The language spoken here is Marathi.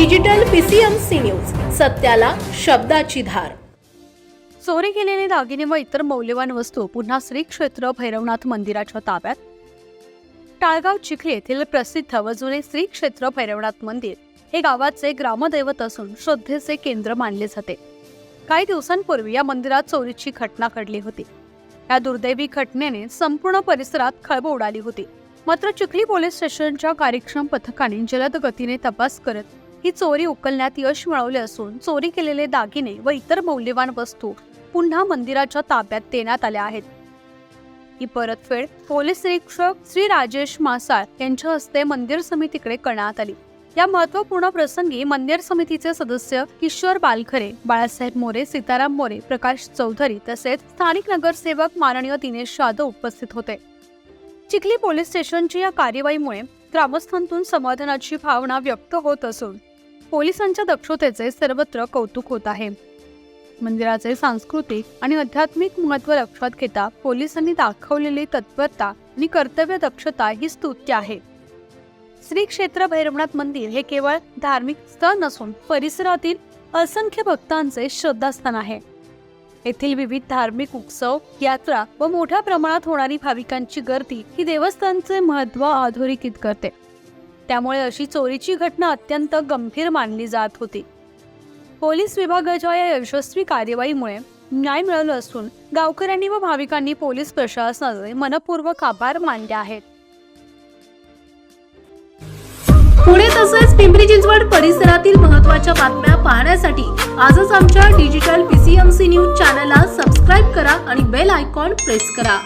डिजिटल पीसीएमसी न्यूज सत्याला शब्दाची धार. चोरी केलेले दागिने व इतर मौल्यवान वस्तू पुन्हा श्री क्षेत्र भैरवनाथ मंदिराच्या ताब्यात. टाळगाव चिखली येथील प्रसिद्ध व जुने श्री क्षेत्र भैरवनाथ मंदिर हे गावाचे ग्रामदैवत असून श्रद्धेचे केंद्र मानले जाते. काही दिवसांपूर्वी या मंदिरात चोरीची घटना घडली होती. या दुर्दैवी घटनेने संपूर्ण परिसरात खळबळ उडाली होती. मात्र चिखली पोलीस स्टेशनच्या कार्यक्षम पथकाने जलद गतीने तपास करत ही चोरी उकलण्यात यश मिळवले असून चोरी केलेले दागिने व इतर मौल्यवान वस्तू पुन्हा मंदिराच्या ताब्यात देण्यात आल्या आहेत. ही परतफेड पोलीस निरीक्षक श्री राजेश मासाळ यांच्या हस्ते मंदिर समितीकडे करण्यात आली. या महत्त्वपूर्ण प्रसंगी मंदिर समितीचे सदस्य किशोर बालखरे बाळासाहेब मोरे सीताराम मोरे प्रकाश चौधरी तसेच स्थानिक नगरसेवक माननीय दिनेश यादव उपस्थित होते. चिखली पोलीस स्टेशनची या कार्यवाहीमुळे ग्रामस्थांतून समाधानाची भावना व्यक्त होत असून पोलिसांच्या दक्षतेचे सर्वत्र कौतुक होत आहे. मंदिराचे सांस्कृतिक आणि आध्यात्मिक महत्त्व लक्षात घेता पोलिसांनी दाखवलेली तत्परता आणि कर्तव्य दक्षता ही स्तुत्य आहे. श्री क्षेत्र भैरवनाथ मंदिर हे केवळ धार्मिक स्थळ नसून परिसरातील असंख्य भक्तांचे श्रद्धास्थान आहे. येथील विविध धार्मिक उत्सव यात्रा व मोठ्या प्रमाणात होणारी भाविकांची गर्दी ही देवस्थानचे महत्त्व अधोरेखित करते. त्यामुळे अशी चोरीची घटना अत्यंत गंभीर मानली जात होती. पोलीस विभागाच्या या यशस्वी कार्यवाहीमुळे न्याय मिळालं असून गावकऱ्यांनी व भाविकांनी पोलीस प्रशासनाचे मनपूर्वक आभार मानले आहेत. पुणे तसेच पिंपरी चिंचवड परिसरातील महत्त्वाच्या बातम्या पाहण्यासाठी आजच आमच्या डिजिटल पीसीएमसी न्यूज चॅनलला सबस्क्राईब करा आणि बेल आयकॉन प्रेस करा.